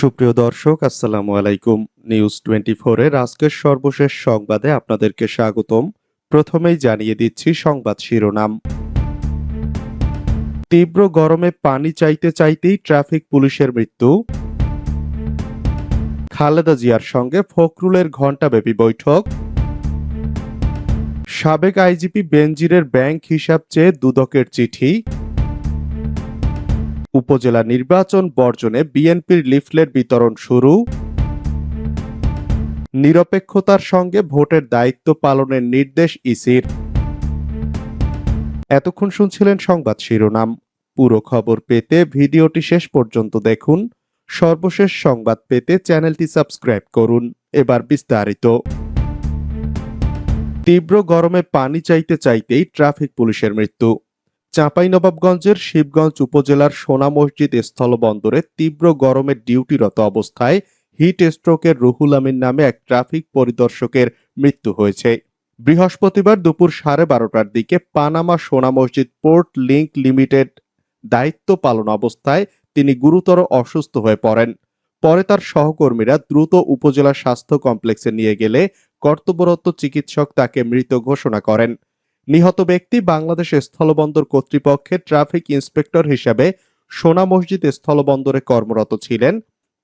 সুপ্রিয় দর্শক, আসসালামু আলাইকুম। নিউজ টোয়েন্টি এর আজকের সর্বশেষ সংবাদে আপনাদেরকে স্বাগতম। প্রথমেই জানিয়ে দিচ্ছি সংবাদ শিরোনাম। তীব্র গরমে পানি চাইতে চাইতেই ট্রাফিক পুলিশের মৃত্যু। খালেদা জিয়ার সঙ্গে ফখরুলের ঘণ্টাব্যাপী বৈঠক। সাবেক আইজিপি বেনজিরের ব্যাংক হিসাব চেয়ে দুদকের চিঠি। উপজেলা নির্বাচন বর্জনে বিএনপির লিফলেট বিতরণ শুরু। নিরপেক্ষতার সঙ্গে ভোটের দায়িত্ব পালনের নির্দেশ ইসির। এতক্ষণ শুনছিলেন সংবাদ শিরোনাম। পুরো খবর পেতে ভিডিওটি শেষ পর্যন্ত দেখুন। সর্বশেষ সংবাদ পেতে চ্যানেলটি সাবস্ক্রাইব করুন। এবার বিস্তারিত। তীব্র গরমে পানি চাইতে চাইতেই ট্রাফিক পুলিশের মৃত্যু। চাঁপাইনবাবগঞ্জের শিবগঞ্জ উপজেলার সোনা মসজিদ স্থলবন্দরে তীব্র গরমে ডিউটিরত অবস্থায় হিট স্ট্রোকের রুহুল আমিন নামে এক ট্রাফিক পরিদর্শকের মৃত্যু হয়েছে। বৃহস্পতিবার দুপুর সাড়ে বারোটার দিকে পানামা সোনা মসজিদ পোর্ট লিংক লিমিটেড দায়িত্ব পালন অবস্থায় তিনি গুরুতর অসুস্থ হয়ে পড়েন। পরে তার সহকর্মীরা দ্রুত উপজেলা স্বাস্থ্য কমপ্লেক্সে নিয়ে গেলে কর্তব্যরত চিকিৎসক তাকে মৃত ঘোষণা করেন। নিহত ব্যক্তি বাংলাদেশ স্থলবন্দর কর্তৃপক্ষের ট্রাফিক ইন্সপেক্টর হিসেবে সোনা মসজিদ স্থলবন্দরে কর্মরত ছিলেন।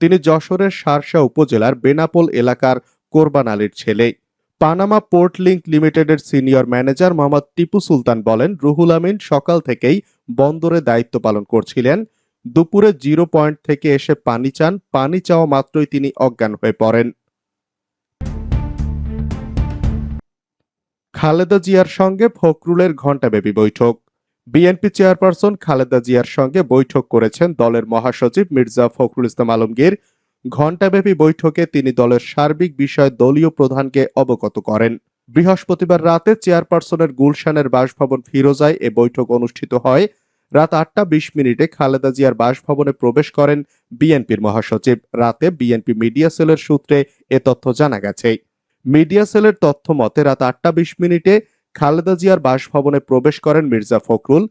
তিনি যশোরের সারসা উপজেলার বেনাপোল এলাকার কোরবান আলীর ছেলে। পানামা পোর্ট লিংক লিমিটেডের সিনিয়র ম্যানেজার মোহাম্মদ টিপু সুলতান বলেন, রুহুল আমিন সকাল থেকেই বন্দরে দায়িত্ব পালন করছিলেন। দুপুরে জিরো পয়েন্ট থেকে এসে পানি চান, পানি চাওয়া মাত্রই তিনি অজ্ঞান হয়ে পড়েন। খালেদা জিয়ার সঙ্গে ফখরুলের ঘণ্টাব্যাপী বৈঠক। বিএনপি চেয়ারপারসন খালেদা জিয়ার সঙ্গে বৈঠক করেছেন দলের মহাসচিব মির্জা ফখরুল ইসলাম আলমগীর। ঘণ্টাব্যাপী বৈঠকে তিনি দলের সার্বিক বিষয় দলীয় প্রধানকে অবগত করেন। বৃহস্পতিবার রাতে চেয়ারপারসনের গুলশানের বাসভবন ফিরোজায় এ বৈঠক অনুষ্ঠিত হয়। রাত আটটা বিশ মিনিটে খালেদা জিয়ার বাসভবনে প্রবেশ করেন বিএনপির মহাসচিব। রাতে বিএনপি মিডিয়া সেলের সূত্রে এ তথ্য জানা গেছে। মিডিয়া সেলের তথ্য মতে, রাত আটটা বিশ মিনিটে খালেদা জিয়ার বাসভবনে প্রবেশ করেন মির্জা ফখরুল।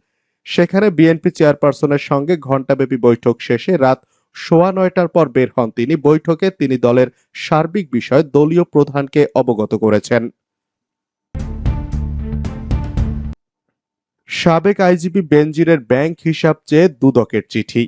সেখানে বিএনপি চেয়ারপারসনের সঙ্গে ঘণ্টাব্যাপী বৈঠক শেষে রাত সোয়া নয়টার পর বের হন তিনি। বৈঠকে তিনি দলের সার্বিক বিষয় দলীয় প্রধানকে অবগত করেছেন। সাবেক আইজিপি বেনজিরের ব্যাংক হিসাব চেয়ে দুদকের চিঠি।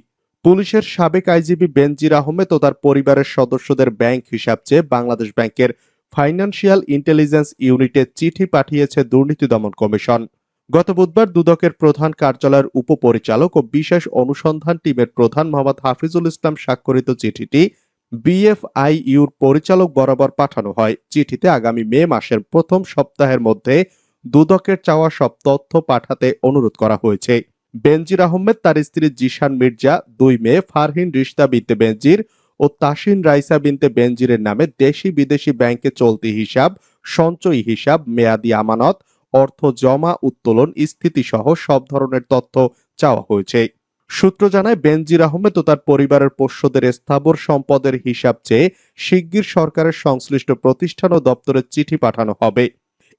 পুলিশের সাবেক আইজিপি বেনজির আহমেদ ও তার পরিবারের সদস্যদের ব্যাংক হিসাব চেয়ে বাংলাদেশ ব্যাংকের ফাইন্যান্সিয়াল ইন্টেলিজেন্স ইউনিটে চিঠি পাঠিয়েছে দুর্নীতি দমন কমিশন। গত বুধবার দুদকের প্রধান কার্যালয়ের উপপরিচালক ও বিশেষ অনুসন্ধান টিমের প্রধান মোহাম্মদ হাফিজুল ইসলাম স্বাক্ষরিত চিঠিটি বিএফআইইউর পরিচালক বরাবর পাঠানো হয়। চিঠিতে আগামী মে মাসের প্রথম সপ্তাহের মধ্যে দুদকের চাওয়া সব তথ্য পাঠাতে অনুরোধ করা হয়েছে। বেনজির আহমেদ, তার স্ত্রী জিশান মির্জা, দুই মেয়ে ফারহিন রিশতা বিনতে বেনজির ও তাসিন রাইসা বিনতে বেনজিরের নামে দেশি বিদেশি ব্যাংকে চলতি হিসাব, সঞ্চয়ী হিসাব, মেয়াদি আমানত, অর্থ জমা, উত্তোলন স্থিতি সহ সব ধরনের তথ্য চাওয়া হয়েছে। সূত্র জানায়, বেনজির আহমেদ ও তার পরিবারের পোষ্যদের স্থাবর সম্পদের হিসাব চেয়ে শিগগির সরকারের সংশ্লিষ্ট প্রতিষ্ঠান ও দপ্তরের চিঠি পাঠানো হবে।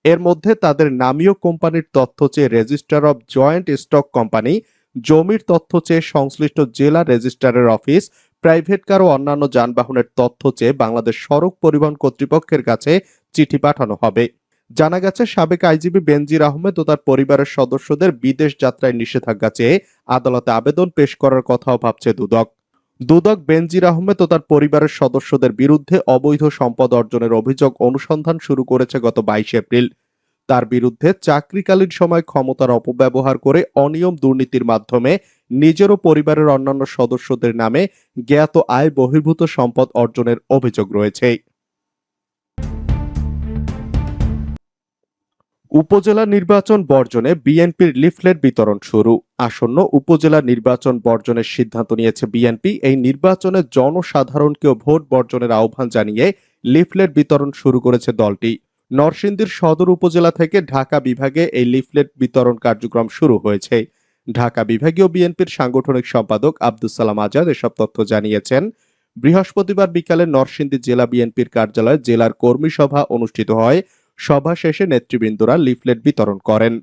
এর মধ্যে তাদের নামীয় কোম্পানির তথ্য চেয়ে registrar of joint stock company, জমির তথ্য চেয়ে সংশ্লিষ্ট জেলা রেজিস্ট্রারের অফিস প্রাইভেট কার ও অন্যান্য যানবাহনের তথ্য চেয়ে বাংলাদেশ সড়ক পরিবহন কর্তৃপক্ষের কাছে চিঠি পাঠানো হবে। জানা গেছে, সাবেক আইজিবি বেনজির আহমেদ ও তার পরিবারের সদস্যদের বিদেশ যাত্রায় নিষেধাজ্ঞা চেয়ে আদালতে আবেদন পেশ করার কথাও ভাবছে দুদক। দুদক বেনজির আহমেদ ও তার পরিবারের সদস্যদের বিরুদ্ধে অবৈধ সম্পদ অর্জনের অভিযোগ অনুসন্ধান শুরু করেছে গত বাইশ এপ্রিল। তার বিরুদ্ধে চাকরিকালীন সময় ক্ষমতার অপব্যবহার করে অনিয়ম দুর্নীতির মাধ্যমে নিজের ও পরিবারের অন্যান্য সদস্যদের নামে জ্ঞাত আয় বহির্ভূত সম্পদ অর্জনের অভিযোগ রয়েছে। উপজেলা নির্বাচন বর্জনে বিএনপির লিফলেট বিতরণ শুরু। আসন্ন উপজেলা নির্বাচন বর্জনের সিদ্ধান্ত নিয়েছে বিএনপি। এই নির্বাচনে জনসাধারণকেও ভোট বর্জনের আহ্বান জানিয়ে লিফলেট বিতরণ শুরু করেছে দলটি। নরসিংদীর সদর উপজেলা থেকে ঢাকা বিভাগে এই লিফলেট বিতরণ কার্যক্রম শুরু হয়েছে। ঢাকা বিভাগীয় বিএনপির সাংগঠনিক সম্পাদক আব্দুল সালাম আজাদ এসব তথ্য জানিয়েছেন। বৃহস্পতিবার বিকালে নরসিংদী জেলা বিএনপির কার্যালয়ে জেলার কর্মী সভা অনুষ্ঠিত হয়। সভা শেষে নেতৃবৃন্দরা লিফলেট বিতরণ করেন।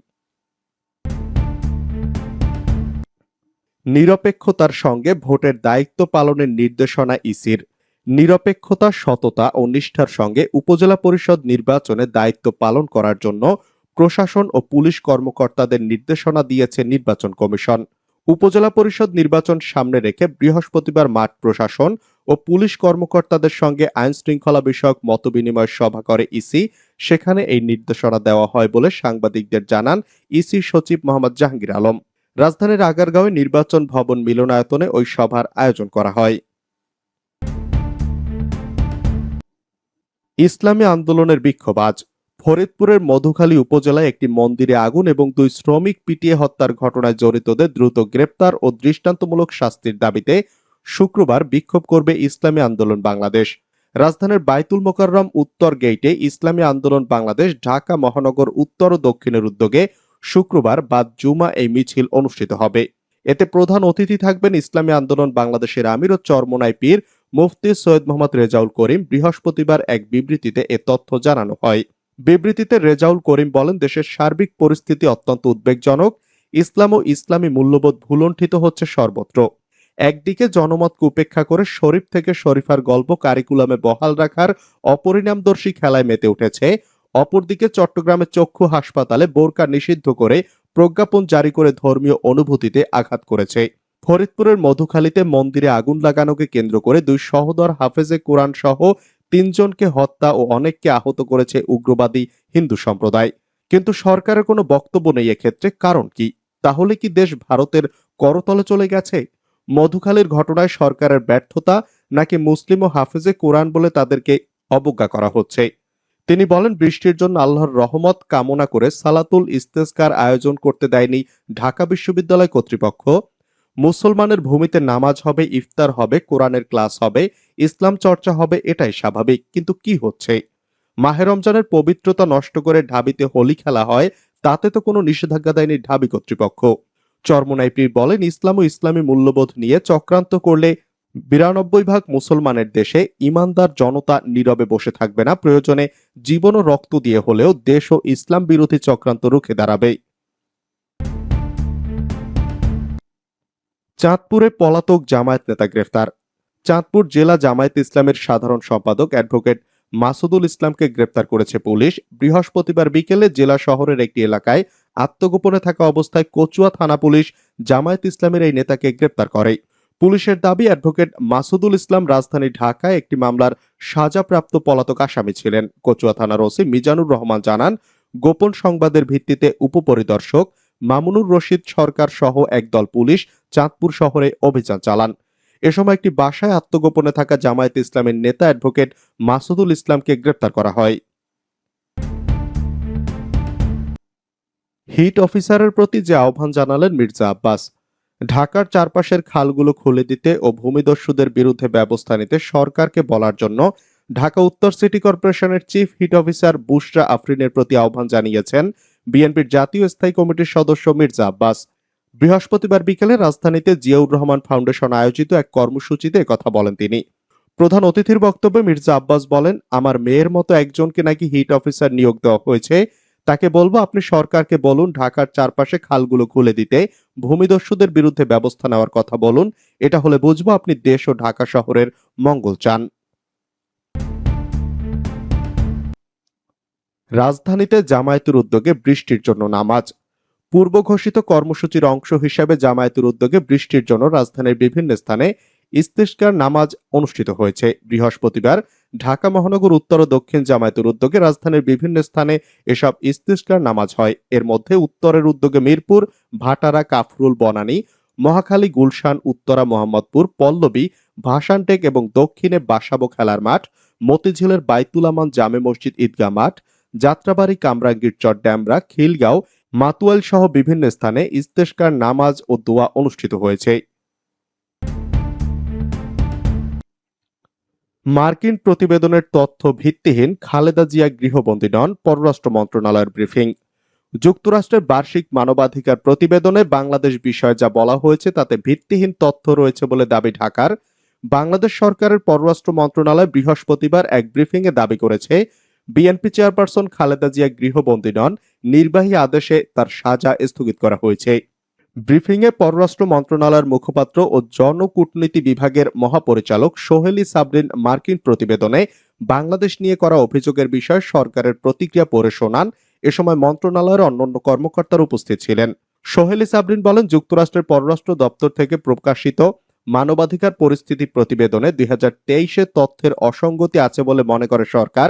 নিরপেক্ষতার সঙ্গে ভোটের দায়িত্ব পালনের নির্দেশনা ইসির। নিরপেক্ষতা, সততা ও নিষ্ঠার সঙ্গে উপজেলা পরিষদ নির্বাচনে দায়িত্ব পালন করার জন্য প্রশাসন ও পুলিশ কর্মকর্তাদের নির্দেশনা দিয়েছে নির্বাচন কমিশন। উপজেলা পরিষদ নির্বাচন সামনে রেখে বৃহস্পতিবার মাঠ প্রশাসন ও পুলিশ কর্মকর্তাদের সঙ্গে আইন শৃঙ্খলা বিষয়ক মতবিনিময় সভা করে ইসি। সেখানে এই নির্দেশনা দেওয়া হয় বলে সাংবাদিকদের জানান ইসি সচিব মোহাম্মদ জাহাঙ্গীর আলম। রাজধানীর আগারগাঁওয়ে নির্বাচন ভবন মিলনায়তনে ওই সভার আয়োজন করা হয়। ইসলামী আন্দোলনের বিক্ষোভ আজ। ফরিদপুরের মধুখালী উপজেলায় একটি মন্দিরে আগুন এবং দুই শ্রমিক পিটিয়ে হত্যার ঘটনায় জড়িতদের দ্রুত গ্রেপ্তার ও দৃষ্টান্তমূলক শাস্তির দাবিতে শুক্রবার বিক্ষোভ করবে ইসলামী আন্দোলন বাংলাদেশ। রাজধানীর বাইতুল মোকাররম উত্তর গেইটে ইসলামী আন্দোলন বাংলাদেশ ঢাকা মহানগর উত্তর ও দক্ষিণের উদ্যোগে শুক্রবার বাদ জুমা এই মিছিল অনুষ্ঠিত হবে। এতে প্রধান অতিথি থাকবেন ইসলামী আন্দোলন বাংলাদেশের আমির ও চরমোনাই পীর মুফতি সৈয়দ মোহাম্মদ রেজাউল করিম। বৃহস্পতিবার এক বিবৃতিতে এ তথ্য জানানো হয়। বিবৃতিতে রেজাউল করিম বলেন, দেশের সার্বিক পরিস্থিতি অত্যন্ত উদ্বেগজনক। ইসলাম ও ইসলামী মূল্যবোধ ভুলণ্ঠিত হচ্ছে সর্বত্র। একদিকে জনমতকে উপেক্ষা করে শরীফ থেকে শরীফার গল্প কারিকুলামে বহাল রাখার অপরিণামদর্শী খেলায় মেতে উঠেছে। অপরদিকে চট্টগ্রামের চক্ষু হাসপাতালে বোরকা নিষিদ্ধ করে প্রজ্ঞাপন জারি করে ধর্মীয় অনুভূতিতে আঘাত করেছে। ফরিদপুরের মধুখালীতে মন্দিরে আগুন লাগানোকে কেন্দ্র করে দুই সহদর হাফেজে কোরআন সহ তিনজনকে হত্যা ও অনেককে আহত করেছে উগ্রবাদী হিন্দু সম্প্রদায়। কিন্তু সরকারের কোনো বক্তব্য নেই এক্ষেত্রে, কারণ কি? তাহলে কি দেশ ভারতের করতলে চলে গেছে? মধুখালীর ঘটনায় সরকারের ব্যর্থতা নাকি মুসলিম ও হাফেজে কোরআন বলে তাদেরকে অবজ্ঞা করা হচ্ছে? তিনি বলেন, বৃষ্টির জন্য আল্লাহর রহমত কামনা করে সালাতুল ইস্তেস্কার আয়োজন করতে দেয়নি ঢাকা বিশ্ববিদ্যালয় কর্তৃপক্ষ। মুসলমানের ভূমিতে নামাজ হবে, ইফতার হবে, কোরআনের ক্লাস হবে, ইসলাম চর্চা হবে, এটাই স্বাভাবিক। কিন্তু কি হচ্ছে? মাহে রমজানের পবিত্রতা নষ্ট করে ঢাবিতে হোলি খেলা হয়, তাতে তো কোনো নিষেধাজ্ঞা দেয়নি ঢাবি কর্তৃপক্ষ। চর্মনাইপ্রির বলেন, ইসলাম ও ইসলামী মূল্যবোধ নিয়ে চক্রান্ত করলে বিরানব্বই ভাগ মুসলমানের দেশে ইমানদার জনতা নীরবে বসে থাকবে না। প্রয়োজনে জীবন ও রক্ত দিয়ে হলেও দেশ ও ইসলাম বিরোধী চক্রান্ত রুখে দাঁড়াবে। চাঁদপুরে পলাতক জামায়াত নেতা গ্রেফতার। চাঁদপুর জেলা জামায়াত ইসলামের সাধারণ সম্পাদক অ্যাডভোকেট মাসুদুল ইসলামকে গ্রেপ্তার করেছে পুলিশ। বৃহস্পতিবার বিকেলে জেলা শহরের একটি এলাকায় আত্মগোপনে থাকা অবস্থায় কচুয়া থানা পুলিশ জামায়াত ইসলামের এই নেতাকে গ্রেপ্তার করে। পুলিশের দাবি, অ্যাডভোকেট মাসুদুল ইসলাম রাজধানী ঢাকায় একটি মামলার সাজাপ্রাপ্ত পলাতক আসামি ছিলেন। কচুয়া থানার ওসি মিজানুর রহমান জানান, গোপন সংবাদের ভিত্তিতে উপপরিদর্শক মামুনুর রশিদ সরকার সহ একদল পুলিশ চাঁদপুর শহরে অভিযান চালান। এ সময় একটি বাসায় আত্মগোপনে থাকা জামায়াত ইসলামের নেতা অ্যাডভোকেট মাসুদুল ইসলামকে গ্রেপ্তার করা হয়। হিট অফিসারের প্রতি যে আহ্বান জানালেন মির্জা আব্বাস, ঢাকার চারপাশের খালগুলো খুলে দিতে ও ভূমিদস্যুদের বিরুদ্ধে ব্যবস্থা নিতে সরকারকে বলার জন্য ঢাকা উত্তর সিটি কর্পোরেশনের চিফ হিট অফিসার বুশরা আফরিনের প্রতি আহ্বান জানিয়েছেন বিএনপির জাতীয় স্থায়ী কমিটির সদস্য মির্জা আব্বাস। বৃহস্পতিবার বিকেলে রাজধানীতে জিয়াউর রহমান ফাউন্ডেশন আয়োজিত এক কর্মসূচিতে কথা বলেন তিনি। প্রধান অতিথির বক্তব্যে মির্জা আব্বাস বলেন, আমার মেয়ের মতো একজনকে নাকি হিট অফিসার নিয়োগ দেওয়া হয়েছে। তাকে বলব আপনি সরকারকে বলুন ঢাকার চারপাশে খালগুলো খুলে দিতে, ভূমিদস্যুদের বিরুদ্ধে ব্যবস্থা নেওয়ার কথা বলুন। এটা হলে বুঝব আপনি দেশ ও ঢাকা শহরের মঙ্গল চান। রাজধানীতে জামায়াতের উদ্যোগে বৃষ্টির জন্য নামাজ। পূর্ব ঘোষিত কর্মসূচির অংশ হিসেবে জামায়াতের উদ্যোগে বৃষ্টির জন্য রাজধানীর বিভিন্ন স্থানে ইস্তেস্কার নামাজ অনুষ্ঠিত হয়েছে। বৃহস্পতিবার ঢাকা মহানগর উত্তর ও দক্ষিণ জামায়াতের উদ্যোগে রাজধানীর বিভিন্ন স্থানে এসব ইস্তেস্কার নামাজ হয়। এর মধ্যে উত্তরের উদ্যোগে মিরপুর, ভাটারা, কাফরুল, বনানী, মহাখালী, গুলশান, উত্তরা, মোহাম্মদপুর, পল্লবী, ভাসানটেক এবং দক্ষিণে বাসাবো খেলার মাঠ, মতিঝিলের বাইতুলামান জামে মসজিদ ঈদগাহ মাঠ যাত্রাবাড়ি, কামরাঙ্গীর চর ড্যামরা, খিলগাঁও মাতুয়াল সহ বিভিন্ন স্থানে ইস্তেস্কার নামাজ ও দোয়া অনুষ্ঠিত হয়েছে। মার্কিন প্রতিবেদনের তথ্য ভিত্তিহীন খালেদা জিয়া গৃহবন্দী নন পররাষ্ট্র মন্ত্রণালয়ের ব্রিফিং। যুক্তরাষ্ট্রের বার্ষিক মানবাধিকার প্রতিবেদনে বাংলাদেশ বিষয়ে যা বলা হয়েছে তাতে ভিত্তিহীন তথ্য রয়েছে বলে দাবি ঢাকার। বাংলাদেশ সরকারের পররাষ্ট্র মন্ত্রণালয় বৃহস্পতিবার এক ব্রিফিংয়ে দাবি করেছে বিএনপি চেয়ারপারসন খালেদা জিয়া গৃহবন্দী নন। নির্বাহী আদেশে তার সাজা স্থগিত করা হয়েছে। ব্রিফিংয়ে পররাষ্ট্র মন্ত্রণালয়ের মুখপাত্র ও জনকূটনীতি বিভাগের মহাপরিচালক সোহেলি সাবরিন মার্কিন প্রতিবেদনে বাংলাদেশ নিয়ে করা অভিযোগের বিষয়ে সরকারের প্রতিক্রিয়া পড়ে শোনান। এ সময় মন্ত্রণালয়ের অন্যান্য কর্মকর্তারা উপস্থিত ছিলেন। সোহেলি সাবরিন বলেন, যুক্তরাষ্ট্রের পররাষ্ট্র দপ্তর থেকে প্রকাশিত মানবাধিকার পরিস্থিতি প্রতিবেদনে দুই হাজার তথ্যের অসঙ্গতি আছে বলে মনে করে সরকার।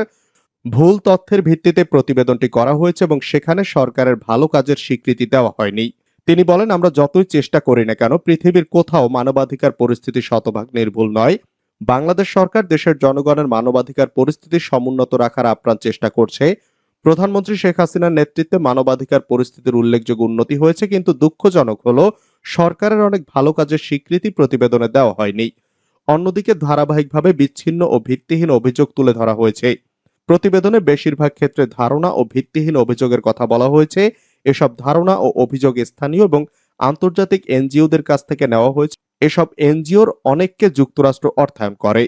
ভুল তথ্যের ভিত্তিতে প্রতিবেদনটি করা হয়েছে এবং সেখানে সরকারের ভালো কাজের স্বীকৃতি দেওয়া হয়নি। তিনি বলেন, আমরা যতই চেষ্টা করি না কেন, পৃথিবীর কোথাও মানবাধিকার পরিস্থিতি শতভাগ নির্ভুল নয়। বাংলাদেশ সরকার দেশের জনগণের মানবাধিকার পরিস্থিতি সমুন্নত রাখার আপ্রাণ চেষ্টা করছে। প্রধানমন্ত্রী শেখ হাসিনার নেতৃত্বে মানবাধিকার পরিস্থিতির উল্লেখযোগ্য উন্নতি হয়েছে, কিন্তু দুঃখজনক হলো, সরকারের অনেক ভালো কাজের স্বীকৃতি প্রতিবেদনে দেওয়া হয়নি। অন্যদিকে ধারাবাহিকভাবে বিচ্ছিন্ন ও ভিত্তিহীন অভিযোগ তুলে ধরা হয়েছে। প্রতিবেদনে বেশিরভাগ ক্ষেত্রে ধারণা ও ভিত্তিহীন অভিযোগের কথা বলা হয়েছে। এসব ধারণা ও অভিযোগ স্থানীয় এবং আন্তর্জাতিক এনজিওদের কাছ থেকে নেওয়া হয়েছে। এসব এনজিওর অনেককে যুক্তরাষ্ট্র অর্থায়ন করে।